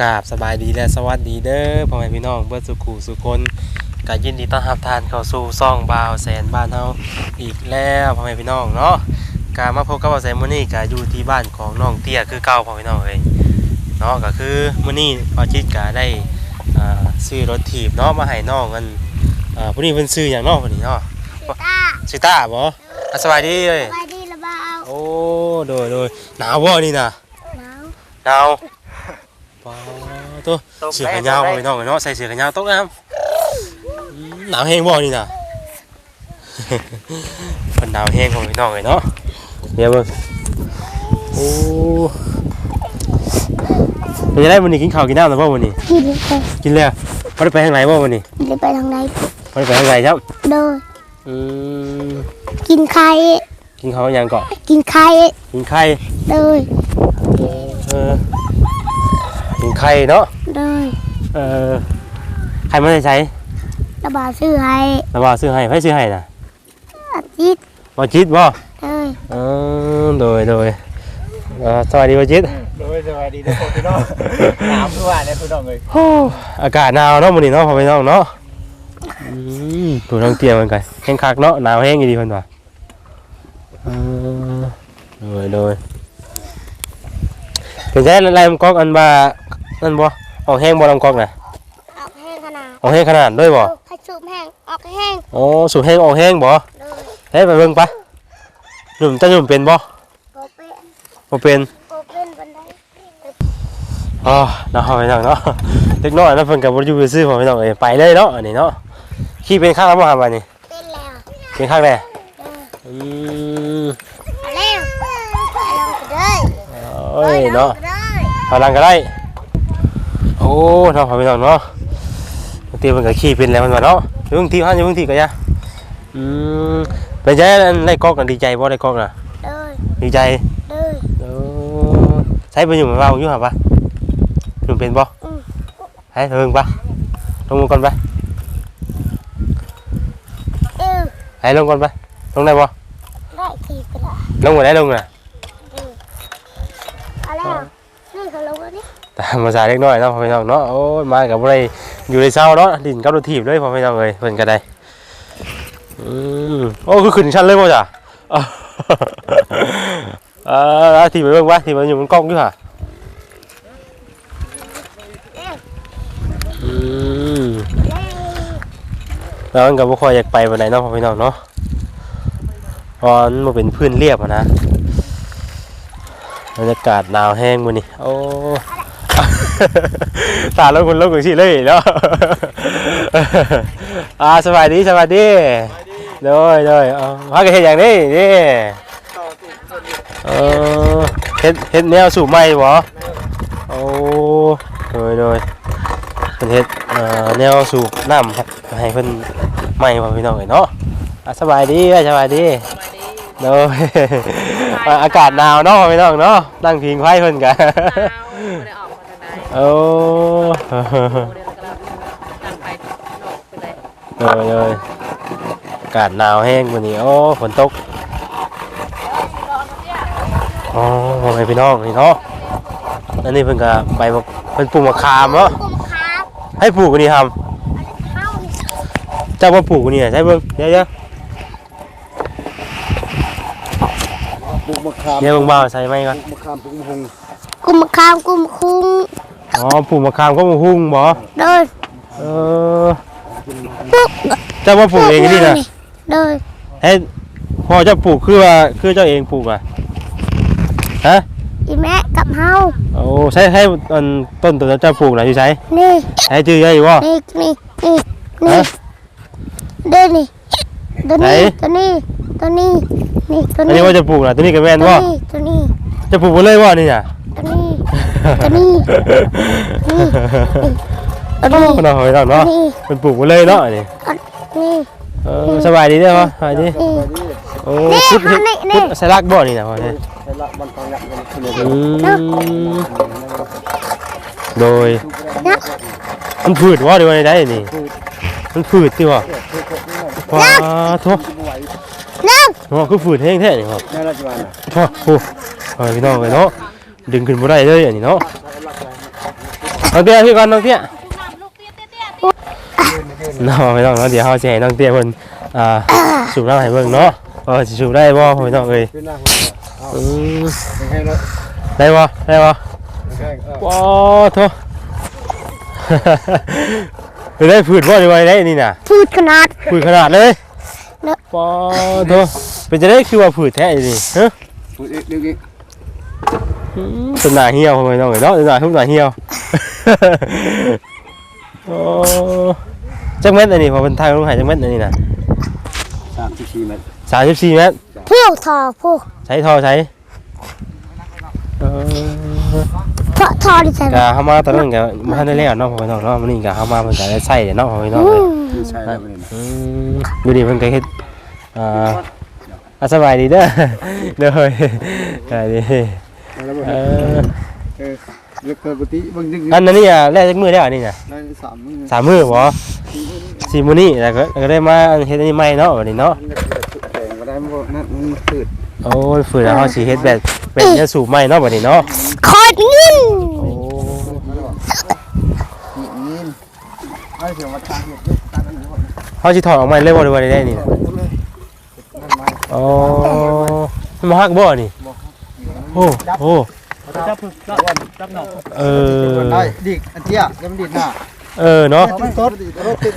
กราบสบายดีและสวัสดีเด้อพ่อแม่พี่น้องเบิดสุขูสุคนก็ยินดีต้อนรับทานเข้าสู่ซ่องบ่าวแสนบ้านเฮาอีกแล้วพ่อแม่พี่น้องเนาะกามาพบกับบ่าวแสนมื้อนี้ก็อยู่ที่บ้านของน้องเตี้ยคือเก่าพ่อแม่พี่น้องเอ้ยเนาะก็คือมื้อนี้พ่อจิตก็ได้อ่าซื้อรถถีบเนาะมาให้น้องกันอ่าผู้นี้เพิ่นซื้อหยังเนาะผู้นี้เนาะตาชื่อต้าบ่อะสบายดีเอ้ยไปดีละบ่าวโอ้โดยโดยหนาวบ่นี่น่ะหนาวหนาว ปอตัวเสือกันยาวไปน้องเนาะใส่เสือกันยาวตกน้ำอืมหนาวแห้งบ่นี่น่ะเป็นหนาวแห้งของพี่น้องเลยเนา กินข้าวกินน้ำแล้วบ่วันนี้กินไปกินแล้วบ่ได้ไปทางไหนบ่วันนี้กินไปทางไหนบ่ได้ไปทางไหนครับโดยอืมกินไข่กินข้าวยังเกาะกินไข่กินไข่โดยเออกินไข่เนาะโดยเออไข่มาใส่ใส่ละบ่าวซื้อให้แล้วว่าซื้อให้ไผซื้อให้น่ะอาทิตย์บ่จิตบ่โดยเออโดยโดยเอ่อสวัสดีบ่จิตโดยสวัสดีทุกคนพี่น้องน้ำทุกวันเนี่ยพี่น้องเลยโอ้อากาศหนาวเนาะมื้อนี้เนาะพ่อพี่น้องเนาะอืมตัวน้องเตรียมมันกันแห้งคักเนาะหนาวแห้งอีดีเพิ่นว่าเออโดยโดยเป็นไงไล่ลำกอกอันว่า นั่นบ่ออกแห้งบ่ลำกอกน่ะออกแห้งขนาดออกแห้งขนาดด้วยบ่ให้สูบแห้งออกแห้งโอ้สูบแห้งออกแห้งบ่โดยเฮ้ยไปเบิ่งปะหนุ่มจะหนุ่มเป็นบ่โกเป็นบ่เป็นโกเป็นบันไดอ๋อเนาะพี่น้องเนาะเล็กน้อยแล้วเพิ่นก็บ่อยู่ซื่อๆพ่อพี่น้องเอ้ยไปเลยเนาะอันนี้เนาะขี่เป็นข้างแล้วบ่ครับอันนี้เป็นแล้วเป็นข้างแน่โดยอืมเอาแล้วเอาลงไปเลยโอ้ยเนาะอลงไปเลยพลังก็ได้ โอ้เนาะพ่อพี่น้องเนาะบางทีเพิ่นก็ขี่เป็นแล้วมันว่าเนาะอยู่บางทีหันอยู่บางทีก็อย่าอืมเป็นจังได๋อันได้กอกกันดีใจบ่ได้กอกน่ะโดยดีใจโดยเออใช้ไปอยู่มาเว้าอยู่หรอปะหนุ่มเป็นบ่อืมให้เถิงปะลงมือก่อนไปเอวให้ลงก่อนไปลงได้บ่ได้ทีก็ได้ลงมาได้ลงน่ะเอาแล้วนี่เขาลงแล้วนี่ ตามภาษาเล็กน้อยเนาะพ่อพี่น้องเนาะโอ้ยมากับบ่ได้อยู่ในเช้าเนาะดินกับรถถีบเลยพ่อพี่น้องเอ้ยเพิ่นก็ได้อืมโอ้คือขึ้นชั้นเลยบ่จ้ะอ้าเออถีบไปเบิ่งว่าถีบไปอยู่บนกล้องอยู่ห่ะอืมแล้วมันก็บ่ค่อยอยากไปวันไหนเนาะพ่อพี่น้องเนาะพราะมันเป็นพื้นเรียบนะบรรยากาศหนาวแห้งมื้อนี้โอ้ ตาแล้วคนลกจังซี่เลยเนาะอ่าสวัสดีสวัสดีโดยโดยเอาพากันเฮ็ดหยังนี่นี่เออเฮ็ดเฮ็ดแนวสูบใหม่บ่โอ้โดยโดยเพิ่นเฮ็ดเอ่อแนวสูบน้ำครับให้เพิ่นไม่พ่อพี่น้องเอ้ยเนาะอะสบายดีเอ้ยสบายดีเนาะอะอากาศหนาวเนาะพ่อพี่น้องเนาะนั่งพิงไฟเพิ่นกันไม่ได้ออก มาทางใดโอ้โมเดลกำลังนั่งไปนอกไปเลยเลยเลยอากาศหนาวแห้งวันนี้ โอ้ฝนตกอ๋อพ่อแม่พี่น้องนี่เนาะอันนี้เพิ่นก็ไปบ่เพิ่นปลูกมะขามเนาะกุมครับให้ปลูกอันนี้ทเข้านี่ำเจ้าว่าปลูกอันนี้ใช่เบิ่งเดี๋ยวเดี๋ยวปลูกมะขามเดี๋ยวเบิ่งบ่าวใส่ไม้ก่อน ปลูกมะขามปลูกมะฮงกุมคามกุมคุ้ง อ๋อปลูกมะขามก็มะฮุ่งบ่โดยเออเจ้าว่าปลูกเองนี่นะโดยให้พ่อเจ้าปลูกคือว่าคือเจ้าเองปลูกอะฮะอีแม่กับเฮาโอ้ใช้ให้ต้นต้นตัวเจ้าปลูกนะอยู่ใช้นี่ใช้จื้อใหญ่บ่นี่นี่นี่นี่ฮะเด้นี่ตัวไหนนี้ตัวนี้ตัวนี้นี่ตัวอันนี้นี้ว่าจะปลูกนะตัวนี้ก็แม่นตัวบ่นี้ตัวนี้จะปลูกไปเลยบ่นี่น่ะ ตัวนี้ตัวนี้ตัวนี้เนาะเฮ้ยเนาะตัวเนาะนี้เป็นปลูกไปเลยเนาะอันนี่นี่เออสบายดีเด้อพ่อสบายดีนี่โอ้นี่พุดเอานี่นี่พุดใส่รากบ่นี่น่ะพ่อเนี่ยใช้ละมันต้องยักมันขึ้นเลยอืมโดยนะมันผืดว่าดีว่าได้นี่มันผืดติว่าว้าโทนั่งอ๋อคือฝืดแห้งแท้นี่ครับแม่ราชวานโอ้โหเอาพี่น้องไปเนาะ ดึงขึ้นบ่ได้เลยอันนี้เนาะน้องเตี้ยพี่ก่อนน้องเตี้ยลูกเตี้ยเตี้ยเตี้ยน้องไม่ต้องเนาะเดี๋ยวเขาจะให้น้องเตี้ยเพิ่นอ่าสูบน้ำให้เบิ่งเนาะว่าสิสูบได้บ่พี่น้องเอ้ยขึ้นหน้าอืมให้รถได้บ่ได้บ่ให้เออว้าโถไปได้ผืดบ่ได้ไว้ได้นี่น่ะพูดขนาดผืดขนาดเลยเนอะว้าโถเป็นจะได้คือว่าผืดแท้นี่ฮะพูดอีกดึงอีกอืม ต้นหน้าเหี่ยวพี่น้องเอ้ยเนาะต้นหน้าทุ่มหน้าเหี่ยวโอ้จักเม็ดอันนี้พอเป็นทางลงหายจักเม็ดอันนี้น่ะสามสิบสี่เมตร34เม็ดพวกทอพวกใช้ทอใช้เออเพราะทอดิฉันกะเฮามาตอนนั้นกะบ่ทันได้แล้วเนาะพ่อพี่น้องเนาะมื้อนี้กะเฮามาเพิ่นก็ได้ใช้เนาะพ่อพี่น้องอืเอ้ยมใช่ได้ไหมเนี่ยอืมดูดิเพิ่นก็เฮ็ดอ่าอะสบายดีเด้อเด้อเฮ้ยสบายดี เออเออเลือกปกติบางดึงอันนั้นนี่อะแลกจักมื้อได้วอันนี้น่ะได้สามมือสามมื้อบ่สี่มื้อนี้แล้วก็แล้วก็ได้มาเฮ็ดอันนี้ใหม่เนาะบัดนี้เนาะแข่งก็ได้หมดนั่นมันตืดโอ้ยฝืนแล้วเฮาสิเฮ็ดแบบเป็นยาสูบใหม่เนาะบัดนี้เนาะคอดเงินโอ้นี่ไอ้เสียงมาทางเห็ดยุบตาอันนี้หมดเฮาสิถอดออกมาเลยบ่ได้ว่าได้นี่น่ะเลยนั่นมาอ๋อมันมาฮักบ่นี่ โอ้โอ้จับจับจับหน่อยเออได้ดิกอันเตี้ยยังมันดิดหน้าเออเนาะต้นต้นรถติด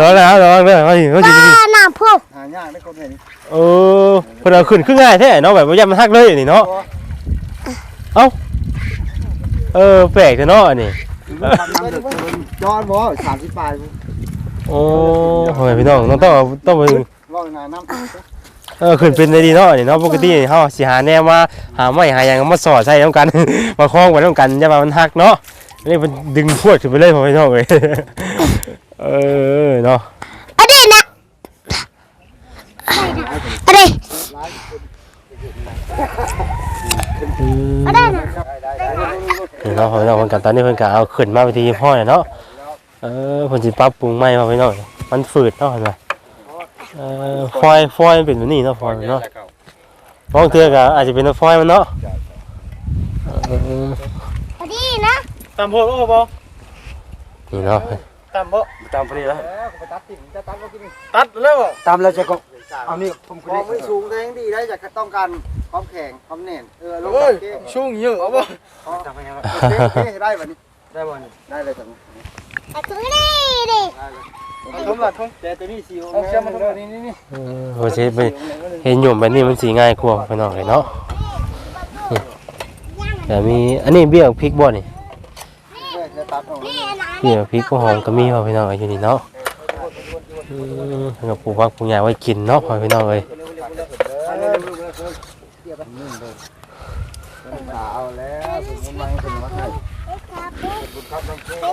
รอแล้วรอแล้วเฮาสิเฮาสิป้าหน้าพวกหายากได้คนเห็นเออเพิ่นเอาขึ้นคือง่ายแท้เนาะแบบบ่ยามมันฮักเลยนี่เนาะเออแปลกจังเนาะอันนี้ย้อนบ่สามสิบปลายโอ้โหพี่น้องต้องต้องต้องไปว่างานน้ำ เออขึ้นเป็นได้ดีเนาะนี่เนาะปกติเฮาสิหาแนวมาหาไม้หาหยังมาสอดใส่นํกัน มาคล้องไว้นํกันอย่าว่ามันฮักเนาะอันนี้มันดึงพวดขึ้นไปเลยพ่อพี่น้องเอ้ยเออเนาะอะไรนะอะไรอืมอะไรนะนี่เนาะพ่อพี่น้องเพิ่นก็ตอนนี้เพิ่นก็เอาขึ้นมาไปที่ห้อยเนาะเออเพิ่นสิปรับปรุงใหม่พ่อพี่น้องมันฝืดเนาะเห็นบ่ เออฟอยฟอยมันเป็นแบบนี้เนาะฟอยเนาะบางเทื่อก็อาจจะเป็นฟอยมันเนาะเอออะไรนะตามโพดโอ้บ่นี่เนาะตามบ่ตามพอดีแล้วตัดติ่จะตัดบ่กินตัดแล้วบ่ตามแล้วจะก็เอานี่ผมคือไม่สูงแรงดีได้จากต้องการความแข็งความแน่นเออลงชุ่งเยอะบ่ทำยังไงได้บ่นี่ได้บ่นี่ได้เลยจังไอ้ตัวนี้ดิ ทุ่มละทุ่มแต่ตัวนี้สิเอาเชื่อมันทุ่มนี่นี่เออโอเคไปเห็นหยุ่มแบบนี้มันสีง่ายกว่าพี่น้องเลยเนาะนี่แต่มีอันนี้เบี้ยพริกบ่นี่จะตัดออกนี่นะเบี้ยพริกก็หอมก็มีพ่อพี่น้องอยู่นี่เนาะอืมแล้วก็ปลูกผักปลูกหญ้าไว้กินเนาะพ่อพี่น้องเลยเอาแล้วผมมาเป็นมาให้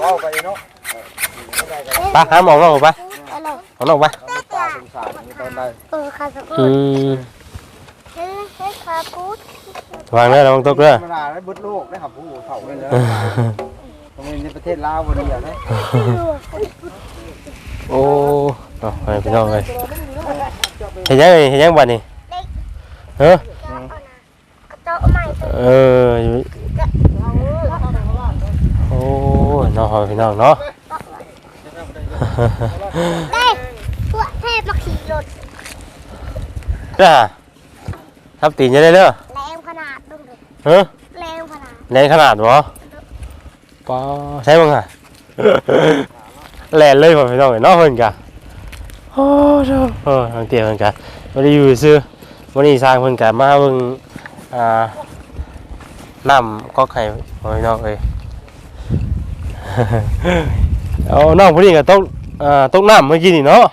เอาไปเนาะ ไปหาหมองนอกไปอะไรหมองนอกไปตาสงสารนี่ตอนได้เออคาสกูอืมเฮ้ยเฮ้ยคากูวางเด้อระวังตกเด้อธรรมดาได้บุดโลกได้ครับผู้เฒ่าเลยนะตรงนี้ในประเทศลาวบ่ได้นะโอ้เอาไปพี่น้องเลยเห็นยังไงเห็นยังบัดนี่เฮ้อโต๊ะใหม่เอออยู่โอ้ยน้องพ่อพี่น้องเนาะ ได้พวกเทพมาขี่รถจ้าทับตีนจะได้เด้อแรงขนาดดูดิเฮ้อแรงขนาดแรงขนาดบ่ปอใช่บ้างอะแล่นเลยพ่อพี่น้องเนาะเพิ่นกะโอ้เด้อเออทางเตี้ยเพิ่นกะบ่ได้อยู่ซื่อวันนี้สร้างเพิ่นกะมาเบิ่งอ่าน้ำก๊อกไข่พ่อพี่น้องเอ้ย เอาน้องผู้นี้ก็ตกอ่าตกน้ำเมื่อกี้นี่เนาะ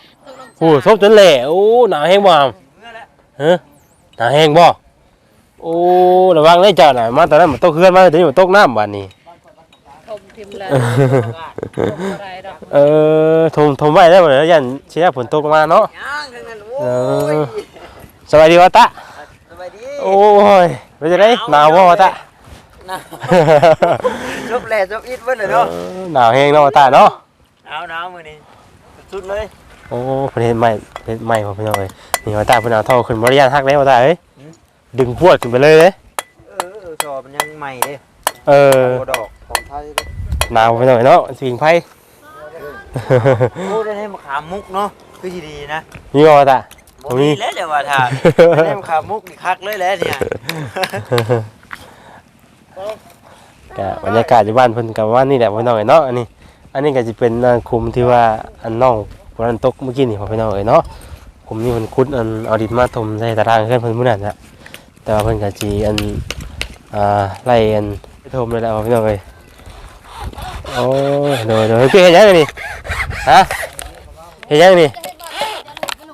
โอ้ซบจนแหล่โอ้หนาวแห้งบ่อะฮะหนาวแห้งบ่โอ้ระวังได้เจ้าน่ะมาตอนนั้นมันตกเฮือนมาตอนนี้มันตกน้ำบัดนี้ทมทิมเลยอะไรดอกเออทมทมไว้ได้บ่แล้วยันเชียฝนตกลงมาเนาะย่างทั้งนั้นเออสวัสดีวะตะสบายดีโอ้ยเป็นจังได๋หนาวบ่วะตะ จบแหล่จบอิดเบิ่นเลยเอเนาะอหนาวแฮงเนาะวะตะเนาะหนาวหนาวมื้อนี้สุดเลยโอ้เพิ่นเฮ็ดใหม่เฮ็ดใหม่พ่อพี่น้องเอ้ยนี่วะตะเพิ่นเอาเท่าขึ้นบ่ได้ยันฮักแล้ววะตะเอ้ยดึงพวดขึ้นไปเลยเด้เออสอบมันยังใหม่เด้เออโดอกของไทยยหนาวไปหน่อยเนาะสิงไฟโอ้ได้ให้มาขามุกเนาะคือสิดีนะนี่ก็ตาตบ่รงมีนี้แล้วเดี๋ยวว่าถ้าได้มาขามุกนี่คักเลยแหล้วเนี่ย กบรรยากาศอยู่บ้านเพิ่นกับว่านี่แหละพี่น้องเอ้ยเนาะอันนี้ อันนี้ก็จะเป็นอ่าคุมที่ว่าอันน้องคนนั้นตกเมื่อกี้นี่พี่น้องเอ้ยเนาะคุมนี้มันคุดอันเอาดินมาถมใส่ตารางเพื่อนเพิ่นมื้อนั้นน่ะแต่ว่าเพิ่นก็สิอันอ่าไล่อันถมเลยแหละพี่น้องเอ้ยโอ้ยโดยโดยพี่เฮ็ดหยังนี่ฮะเฮ็ดหยังนี่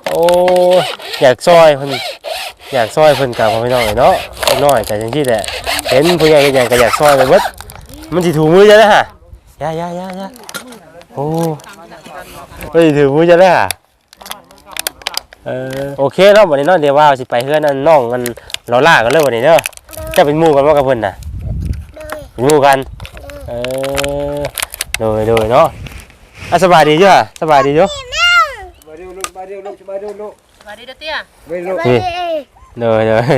โอ้ยอยากซอยเพิ่นอยากซอยเพิ่นกับพี่น้องเอ้ยเนาะน้อยแต่จังซี่แหละ เห็นผู้ใหญ่เฮ็ดหยังก็อยากซอยไปเบิดมันสิถูมือจะได้ฮะยายายายาโอ้เฮ้ยถือมือจะได้ฮะเออโอเคเนาะวันนี้เนาะเดี๋ยวว่าสิไปเฮือนอันน้องอันเราล่ากันเลยวันนี้เนาะจะเป็นหมู่กันว่ากับเพิ่นน่ะเลยเป็นหมู่กันเออโดยโดยเนาะอะสบายดีจ้ะสบายดีจ้ะมาดูลูกมาดูลูกมาดูลูกสวัสดีเด้อเตี้ยมาดูลูกเลยโดยโดย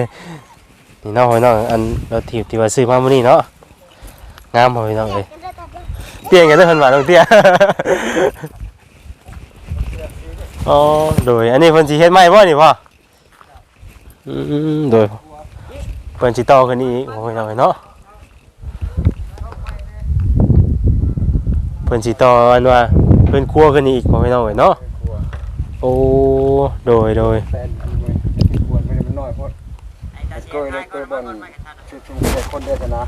นี่เนาะพี่น้องอันเราถีบที่ว่าซื้อมาเมื้อนี้เนาะงามบ่พี่น้องเอ้ยเตี้ยงกันได้พันบาทน้องเตี้ยอ๋อโดยอันนี้เพิ่นสิเฮ็ดใหม่บ่นี่พ่ออืมโดยเพิ่นสิต่อกันอีกโอ้ยน้อยเนาะเพิ่นสิต่ออันว่าเพิ่นครัวกันอีกบ่ให้น้อยเนาะโอ้โดยโดย เกยเลยเกยบอลชุดชุดเด็กคนเดียวกันนะ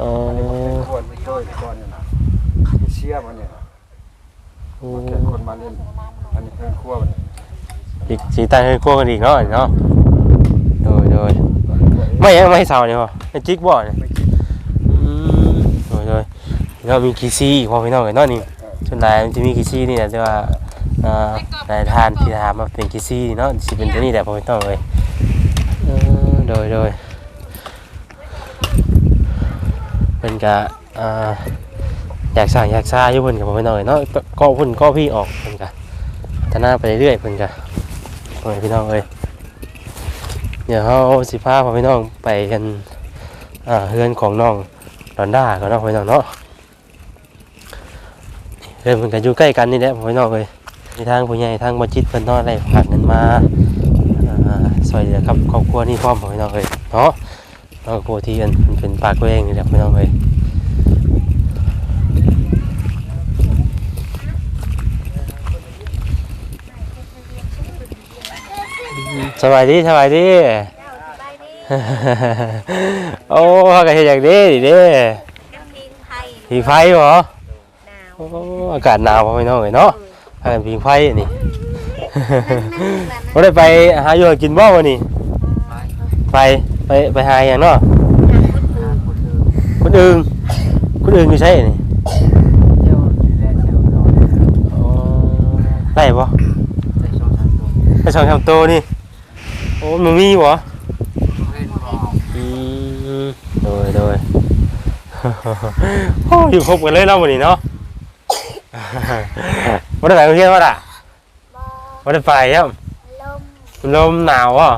อ๋ออันนี้มันเป็นคนเกยก่อนเนี่ยนะเชียมันเนี่ยโอ้แค่คนมาเล่นอันนี้เป็นครัวมันอีกสิตั้งให้ครัวกันอีกเนาะเนาะโดยโดยไม่ยังไม่ให้เสานี่พ่อไอ้จิกบ่นี่ไม่คิดอืมโดยโดยเรามีกีซี่พอพี่น้องกันเนาะนี่ส่วนใหญ่มันจะมีกีซี่นี่แหละแต่ว่าอ่าในทานที่ถามมาเป็นกีซี่เนาะสิเป็นตัวนี้แหละพอพี่น้องเลยเออ โดยโดยเป็นกะอ่าอยากสั่งอยากซาอยู่เพิ่นกับพอพี่น้องเลยเนาะก็เพิ่นก็พี่ออกเพิ่นกะพัฒนาไปเรื่อยๆเพิ่นกะพอพี่น้องเลยเดี๋ยวเขาสิพาพอพี่น้องไปกันอ่าเฮือนของน้องดอนด้าก็เนาะพี่น้องเนาะเริ่มมันกันอยู่ใกล้กันนี่แหละพี่น้องเลยมีทางผู้ใหญ่ทางบัจิตเพิ่นเนาะได้ฝากเงินมา อ่าซอยเหลือกับครอบครัวนี่พร้อมพี่น้องเลยเนาะครอบครัวที่อันมันเป็นปากตัวเองนี่แหละพี่น้องเลยสบายดีสบายดีโอ้เขาก็เฮ็ดอย่างนี้ดิเด้ผิงไฟบ่โอ้อากาศหนาวบ่พี่น้องเอ้ยเนาะพากันผิงไฟอันนี้ บ่ได้ไปหาอยู่หากินบ่วันนี้ไปไปไปหาหยังเนาะคนอื่นคนอื่นอยู่ใช่นี่เที่ยวแรกเที่ยวนอนอ๋อได้บ่ได้สองสามตัวไปสองสามตัวนี่โอ้มันมีบ่เล่นบอลอืมโดยโดยโอ้อยู่ครบกันเลยเนาะวันนี้เนาะวันได้ไปโรงเรียนวะล่ะ บอวันได้ไปครับลมลมหนาวอะ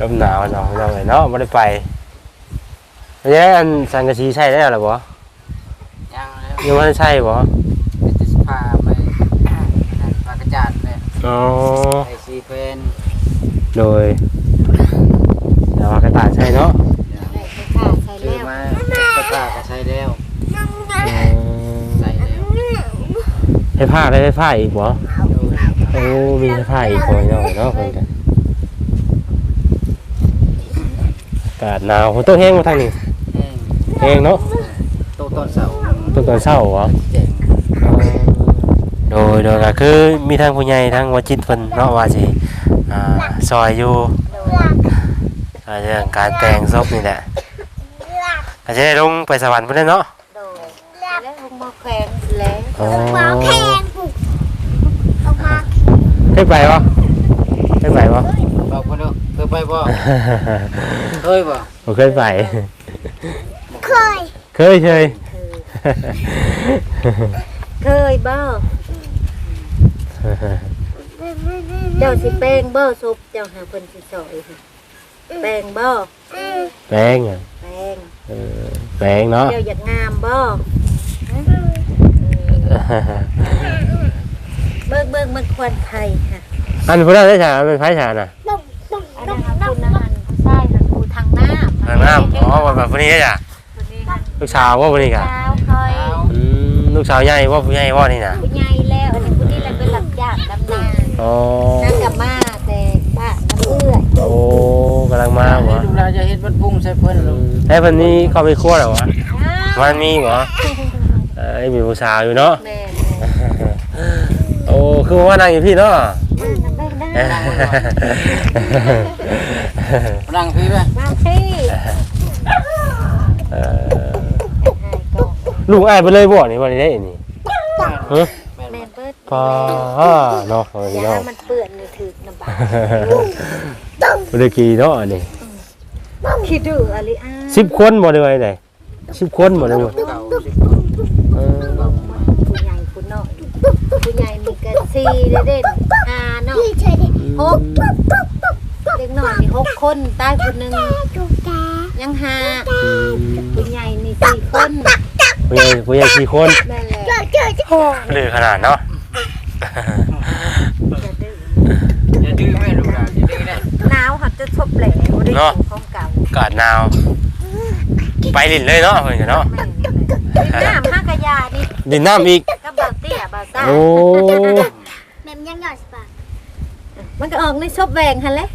ลมหนาวเนาะเราเลยเนาะวันได้ไปเนี่ยอันสังกะสีใช่ได้หรอบ่ยังแล้วยังไม่ได้ใช่บ่จะพาไปนั่นปากกระจาดเลยอ๋อไอซีเฟนโดยแต่ว่ากระต่ายใช่เนาะ ให้ผ้าได้ให้ผ้าอีกบ่โอ้มีให้ผ้าอีกบ่เนาะเนาะเพิ่นกันอากาศหนาวต้องแห้งมาทางนี้แห้งแห้งเนาะโตตอนเสาร์ต้นตอนเช้าเหรอแจ้งโดยโดยก็คือมีทางผู้ใหญ่ทางวจิตเพิ่นเนาะว่าสิอ่าซอยอยู่ซอยเรื่องการแต่งศพนี่แหละอาจจะได้ลงไปสวรรค์เพิ่นเด้อเนาะ แล้วลงมาแขวน แล้วอ๋อวางแพงปุ๊บออกมาได้ไปบ่ได้ไปบ่ บอกคนดูเคยไปบ่เคยบ่บ่เคยไป เคยเคยเคยเคยบ่เจ้าสิแป้งบ่ซุปเจ้าหาเพิ่นสิซอยแป้งบ่อืมแป้งอะแป้งเออแปลงเนาะ เจ้าอยากงามบ่ เบิ่งเบิ่งมันควรไทยค่ะอันพุ่นได้ฉาเป็นไผฉาน่ะต้มต้มอันต้นั้มนต้คุมณนันใช่ค่ะกูทางน้ำทางน้ำอ๋อว่าแบบพุ่นนี้จ้ะคนนี้ค่ะลูกสาวว่าพุ่นนี้กะเช้าคอยอืมลูกสาวใหญ่ว่าผู้ใหญ่ว่านี่น่ะผู้ใหญ่แล้วอันนี้ผู้นี้แหละเป็นหลักยากดำนาอ๋อนั่งกับมาแต่บ้านน้ำเอื้อยโอ้กำลังมาบ่ลูกหลานจะเฮ็ดบัดบุ้งใส่เพิ่นลูกไอ้เพิ่นนี้เข้าไปครัวแล้ววะอ้าวมันมีบ่เอ้ ยมีผู้สาวอยู่เนาะ แม่โอ้คือว่านั่งอยู่พี่เนาะแม่ได้ได้นั่งพี่ไปมาที่เออให้ก่อนลูกอ้ายไปเลยบ่นี่บ่ได้ได้นี่ฮะแม่เบิดปาเนาะเอาอพี่ย่าน้องให้มันเปื้อนเลยถือน้ำบาบ่ได้กี่เนาะอันนี้คิดดูอะไรอะ10คนบ่ได้ไว้ได้10คนบ่ได้บ่ เออผู้ใหญ่ผู้น้อยผู้ใหญ่มีกันสี่เด่นๆห้าเนาะพี่เฉยดิหกเด็กน้อยมีหกคนตายคนหนึ่งตุ๊กแกยังห้าผู้ใหญ่มีสี่คนผู้ใหญ่ผู้ใหญ่สี่คนนั่นแหละเจอเจอเจอหรือขนาดเนาะจะดื้ออย่าดื้อแม่ลูกหลานอย่าดื้อนะหนาวเขาจะชบแหล่บ่ได้อยู่ของเก่าอากาศหนาว ไปลิ้นเลยเนาะเพิ่นก็เนาะ แม่นเลยน้ำห้ากระยานี่ดินน้ำอีกก็เบาเตี้ยเบาซ่าโอ้แม่มยังหยอดสปามันก็ออกในชบแหวงหันเลย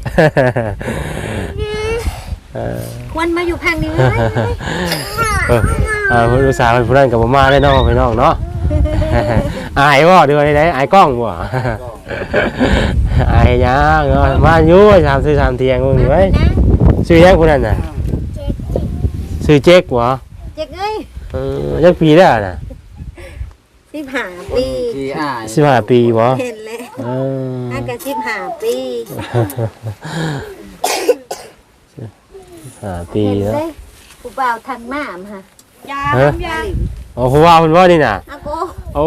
เออควรมาอยู่พังนี้ไหมเอออ่าผู้สาวผู้นั้นกับบ่มาเลยเนาะพี่น้องเนาะอายบ่เดือได้อายกล้องบ่อายยังเนาะมาอยู่สามสี่สามเทียงมึงอยู่ไว้ชื่อยังผู้นั้นน่ะเจ๊กชื่อเจ๊กบ่เจ๊กเอ้ย เออจักปีแล้วน่ะสิบห้าปีที่อ้าย15ปีบ่เห็นเลยเออน่าจะสิบห้าปีห้าปีเห็นเนาะเลยผู้บ่าวทางน้ำฮะยาเฮ้ยยาอ๋อผู้ว่าเพิ่นว่านี่น่ะ อาโกโอ้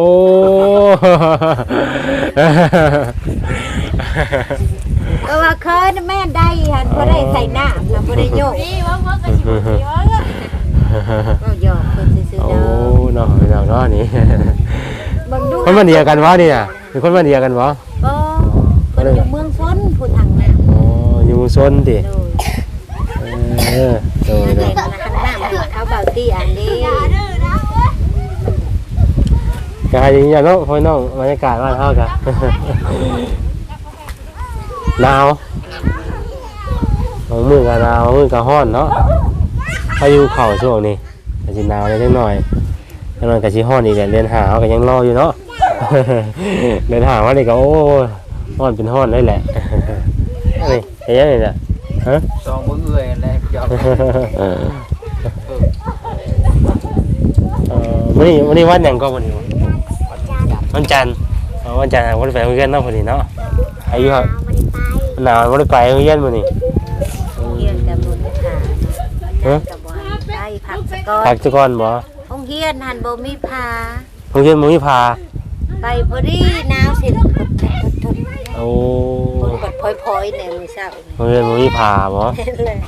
ก็ว่าเคยนะแม่ได้หันบ่ได้ใส่น้ำนะบ่ได้โยกนี่ว่าว่าก็สิบปีว่า ก็หยอกเพิ่นซื่อๆโอ้เด้อเนาะพี่น้องเนาะนี่เบิ่งดูคนบ้านเดียวกันวะนี่น่ะเป็นคนบ้านเดียวกันวะบ่เพิ่นอยู่เมืองชนผู้ทางน้ำอ๋ออยู่โซนติโดย เออโดยโดเห็ยนนะหันหน้ามาหาเขาเบาตี้อันนี้ก็ให้อย่างนี้เนาะพี่น้องบรรยากาศบ้านเฮากันหนาวบางมื้อก็หนาวบางมื้อก็ร้อนเนาะ พายุเข้าช่วงนี้ก็สิหนาวได้เล็กน้อยแล้วมันก็สิร้อนอีกแหละเดือนห้าเฮาก็ยังรออยู่เนาะ เดือนห้าวันนี้ก็โอ้ร้อนเป็นร้อนเลยแหละ นี่เฮ็ดยังไงล่ะฮะ สองบ่เอื้อยแล้วยอมเออวันนี้วันนี้วันหยังก็วันนี้วันจันทร์อ๋อวันจันทร์วันไปโรงเรียนเนาะพอดีเนาะอายุเอามาได้ไปหนาววันไปโรงเรียนวันนี้เฮียนกับบุญหาฮะกับบ่ได้พั กสะก่อพันกตะก่อนบ่ห้องเฮียนหันบ่มีพาโรงเรียนมึงมีพาไปพอดีหนาวสิกดแทกดทนโอ้คนกดพลอยๆในมื้อเช้านี่โรงเรียนมึงมีพาบ่เห็นเลย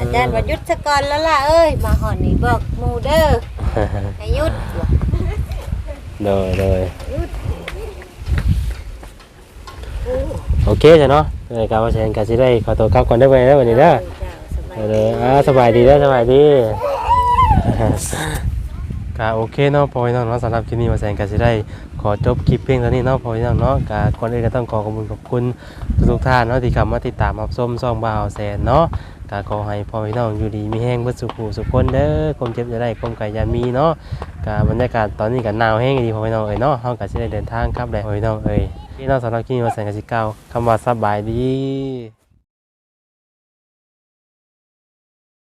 อาจารย์ว่าหยุดสะก่อนแล้วล่ะเอ้ยมาหอนนี่บอกหมู่เด้อให้หยุดว่ะเดยเดยโอเคจ้ะเนาะรายการว่าแชร์กันสิได้ขอตัวกลับก่อนได้ไหมได้วันนี้เด้อ เจ้าสบายอ่าสบายดีเด้สบายดีก็โอเคเนาะพอพี่น้องเนาะสำหรับคลิปนี้มาแสงกันสิได้ขอจบคลิปเพียงเท่านี้เนาะพอพี่น้องเนาะก็ก่อนอื่นก็ต้องขอขอบคุณขอบคุณทุกท่านเนาะที่เข้ามาติดตามรับชมซ่องบ่าวแสนเนาะก็ขอให้พ่อพี่น้องอยู่ดีมีแห้งเบิดสุขูสุขคนเด้อความเจ็บจะได้ความไก่ยามีเนาะก็บรรยากาศตอนนี้ก็หนาวแห้งดีพ่อพี่น้องเอ้ยเนาะเฮาก็สิได้เดินทางครับแหละพ่อพี่น้องเอ้ยพี่น้องสำหรับคลิปนี้มาแสงกันสิเก้าคำว่าสบายดี